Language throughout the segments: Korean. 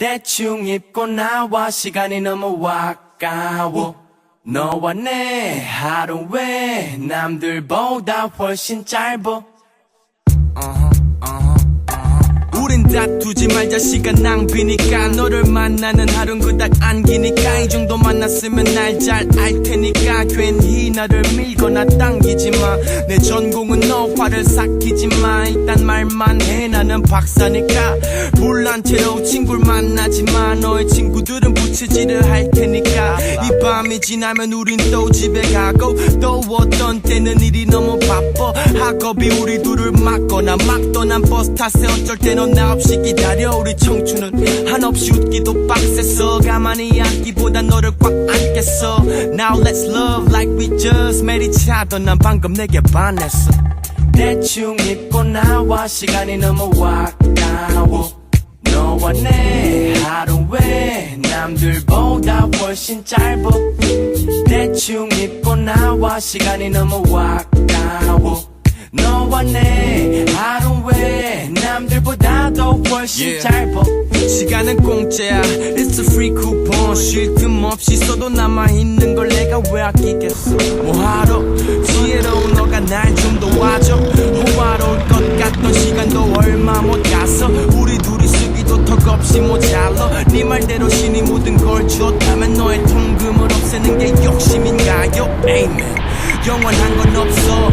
대충 입고 나와 시간이 너무 아까워. 너와 내 하루 왜 남들보다 훨씬 짧어 우린 다투지 말자. 시간 낭비니까. 너를 만나는 하루는 그닥 안기니까. 이 정도 만났으면 날 잘 알 테니까. 괜히 나를 밀거나 당기지 마내 전공은 너 화를 삭히지 마. 일단 말만 해. 나는 박사니까. 불난 채로 친구를 만나지 마. 너의 친구들은 부채질을 할 테니까. 이 밤이 지나면 우린 또 집에 가고 또 어떤 때는 일이 너무 바빠 학업이 우리 둘을 막거나 막 떠난 버스 탓에 어쩔 때는 나 없이 기다려. 우리 청춘은 한없이 웃기도 빡셌어 가만히 앉기보다 너를 꽉 안겠어. Now let's love like we just met each other 난 방금 내게 반했어. 대충 입고 나와 시간이 너무 아까워. 너와 내 하루 왜 남들보다 훨씬 짧아 대충 입고 나와 시간이 너무 아까워 내 하루 왜 남들보다도 훨씬 짧아 시간은 공짜야. It's a free coupon. 쉴 틈 없이 써도 남아있는 걸 내가 왜 아끼겠어? 뭐하러? 지혜로운 너가 날 좀 도와줘. 호화로울 것 같던 시간도 얼마 못 갔어? 우리 둘이 쓰기도 턱없이 모자라. 네 말대로 신이 모든 걸 줬다면 너의 통금을 없애는 게 욕심인가요. Amen. 영원한 건 없어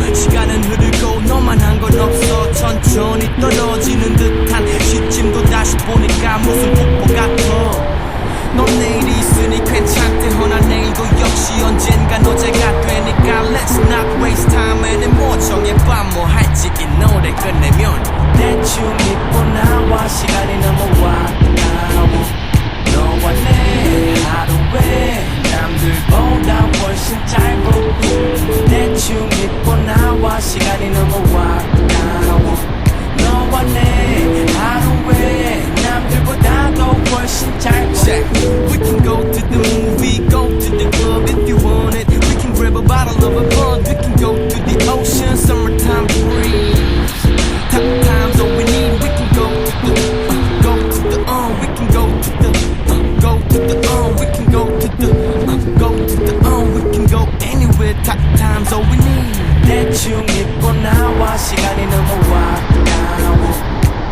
대충 입고 나와. 시간이 너무 아까워.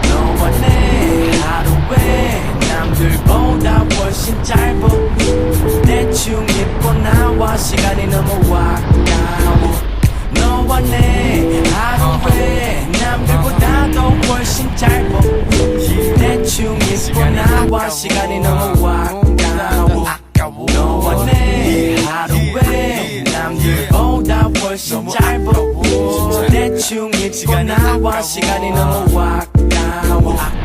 너와 내 하루 왜 남들보다 훨씬 짧아. 대충 입고 나와. 시간이 너무 아까워. 너와 내 하루 왜 남들보다도 훨씬 짧아 대충 입고 나와. 시간이 너무 아까워. 너와 내 하루 왜 남들보다 훨씬 짧아 대충 입고 나와. 시간이 너무 아까